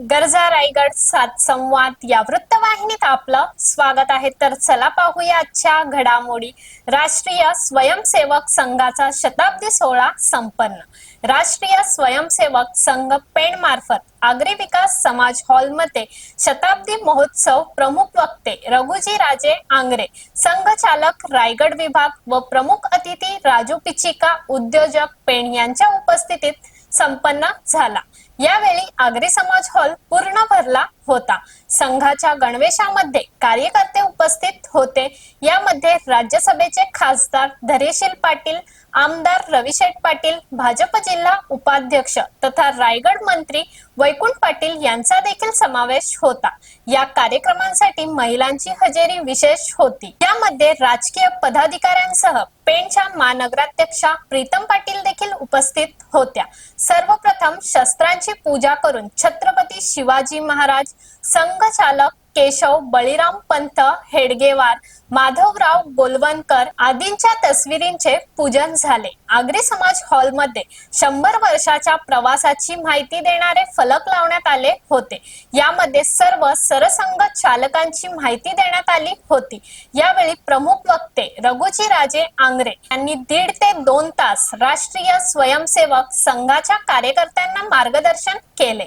गरजा रायगड सात संवाद या वृत्तवाहिनीत आपलं स्वागत आहे. तर चला पाहूया आजच्या घडामोडी. राष्ट्रीय स्वयंसेवक संघाचा शताब्दी सोहळा संपन्न. राष्ट्रीय स्वयंसेवक संघ पेण मार्फत आगरी विकास समाज हॉलमध्ये शताब्दी महोत्सव प्रमुख वक्ते रघुजी राजे आंग्रे संघचालक रायगड विभाग व प्रमुख अतिथी राजू पिचिका उद्योजक पेण यांच्या उपस्थितीत संपन्न झाला. यावेळी आगरी समाज हॉल पूर्ण भरला होता. संघाच्या गणवेशामध्ये कार्यकर्ते उपस्थित होते. यामध्ये राज्यसभेचे खासदार धरेशील पाटील आमदार रविशेठ पाटील भाजप जिल्हा उपाध्यक्ष तथा रायगड मंत्री वैकुंठ पाटील यांचा देखील समावेश होता. या कार्यक्रमांसाठी महिलांची हजेरी विशेष होती. यामध्ये राजकीय पदाधिकाऱ्यांसह पेणच्या महानगराध्यक्षा प्रीतम पाटील देखील उपस्थित होत्या. सर्वप्रथम शस्त्रांची पूजा करून छत्रपती शिवाजी महाराज संघचालक केशव बळीराम पंत हेडगेवार माधवराव गोलवणकर आदींच्या तस्विरींचे पूजन झाले. आगरी समाज हॉलमध्ये शंभर वर्षाच्या प्रवासाची माहिती देणारे फलक लावण्यात आले होते. यामध्ये सर्व सरसंघ चालकांची माहिती देण्यात आली होती. यावेळी प्रमुख वक्ते रघुजी राजे आंग्रे यांनी दीड ते दोन तास राष्ट्रीय स्वयंसेवक संघाच्या कार्यकर्त्यांना मार्गदर्शन केले.